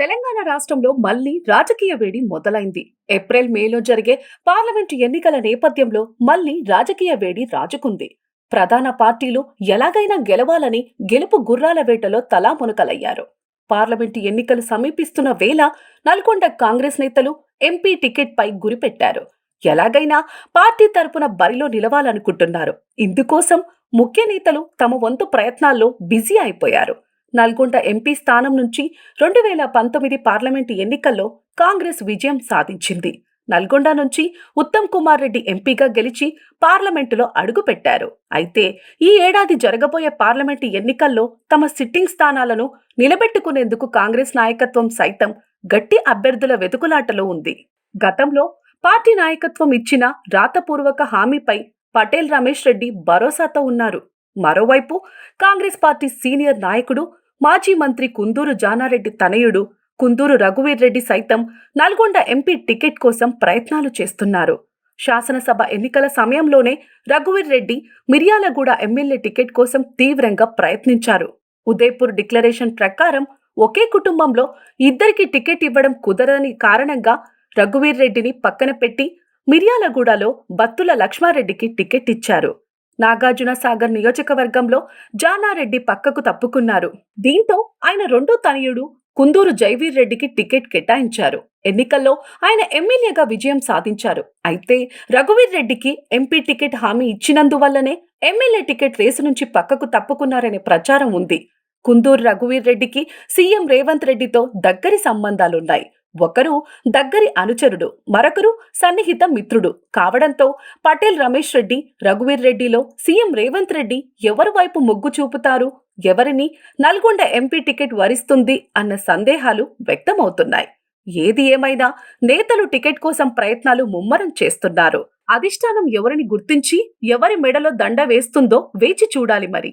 తెలంగాణ రాష్ట్రంలో మళ్ళీ రాజకీయ వేడి మొదలైంది. ఏప్రిల్ మేలో జరిగే పార్లమెంటు ఎన్నికల నేపథ్యంలో మళ్ళీ రాజకీయ వేడి రాజుకుంది. ప్రధాన పార్టీలు ఎలాగైనా గెలవాలని గెలుపు గుర్రాల వేటలో తలామునకలయ్యారు పార్లమెంటు ఎన్నికలు సమీపిస్తున్న వేళ నల్గొండ కాంగ్రెస్ నేతలు ఎంపీ టికెట్ పై గురిపెట్టారు. ఎలాగైనా పార్టీ తరపున బరిలో నిలవాలనుకుంటున్నారు. ఇందుకోసం ముఖ్య నేతలు తమ వంతు ప్రయత్నాల్లో బిజీ అయిపోయారు. నల్గొండ ఎంపీ స్థానం నుంచి రెండు వేల పంతొమ్మిది పార్లమెంటు ఎన్నికల్లో కాంగ్రెస్ విజయం సాధించింది. నల్గొండ నుంచి ఉత్తమ్ కుమార్ రెడ్డి ఎంపీగా గెలిచి పార్లమెంటులో అడుగుపెట్టారు. అయితే ఈ ఏడాది జరగబోయే పార్లమెంటు ఎన్నికల్లో తమ సిట్టింగ్ స్థానాలను నిలబెట్టుకునేందుకు కాంగ్రెస్ నాయకత్వం సైతం గట్టి అభ్యర్థుల వెతుకులాటలో ఉంది. గతంలో పార్టీ నాయకత్వం ఇచ్చిన రాతపూర్వక హామీపై పటేల్ రమేష్ రెడ్డి భరోసాతో ఉన్నారు. మరోవైపు కాంగ్రెస్ పార్టీ సీనియర్ నాయకుడు మాజీ మంత్రి కుందూరు జానారెడ్డి తనయుడు కుందూరు రఘువీర్ రెడ్డి సైతం నల్గొండ ఎంపీ టికెట్ కోసం ప్రయత్నాలు చేస్తున్నారు. శాసనసభ ఎన్నికల సమయంలోనే రఘువీర్ రెడ్డి మిర్యాలగూడ ఎమ్మెల్యే టికెట్ కోసం తీవ్రంగా ప్రయత్నించారు. ఉదయపూర్ డిక్లరేషన్ ప్రకారం ఒకే కుటుంబంలో ఇద్దరికి టికెట్ ఇవ్వడం కుదరని కారణంగా రఘువీర్ రెడ్డిని పక్కన పెట్టి మిర్యాలగూడలో బత్తుల లక్ష్మారెడ్డికి టికెట్ ఇచ్చారు. నాగార్జున సాగర్ నియోజకవర్గంలో జానారెడ్డి పక్కకు తప్పుకున్నారు. దీంతో ఆయన రెండో తనయుడు కుందూరు జైవీర్ రెడ్డికి టికెట్ కేటాయించారు. ఎన్నికల్లో ఆయన ఎమ్మెల్యేగా విజయం సాధించారు. అయితే రఘువీర్ రెడ్డికి ఎంపీ టికెట్ హామీ ఇచ్చినందువల్లనే ఎమ్మెల్యే టికెట్ రేసు నుంచి పక్కకు తప్పుకున్నారనే ప్రచారం ఉంది. కుందూరు రఘువీర్ రెడ్డికి సీఎం రేవంత్ రెడ్డితో దగ్గరి సంబంధాలున్నాయి. ఒకరు దగ్గరి అనుచరుడు మరొకరు సన్నిహిత మిత్రుడు. కావడంతో పటేల్ రమేష్ రెడ్డి రఘువీర్ రెడ్డిలో సీఎం రేవంత్ రెడ్డి ఎవరి వైపు మొగ్గు చూపుతారు? ఎవరిని నల్గొండ ఎంపీ టికెట్ వరిస్తుంది? అన్న సందేహాలు వ్యక్తమవుతున్నాయి. ఏది ఏమైనా నేతలు టికెట్ కోసం ప్రయత్నాలు ముమ్మరం చేస్తున్నారు. అధిష్టానం ఎవరిని గుర్తించి ఎవరి మెడలో దండ వేస్తుందో వేచి చూడాలి మరి.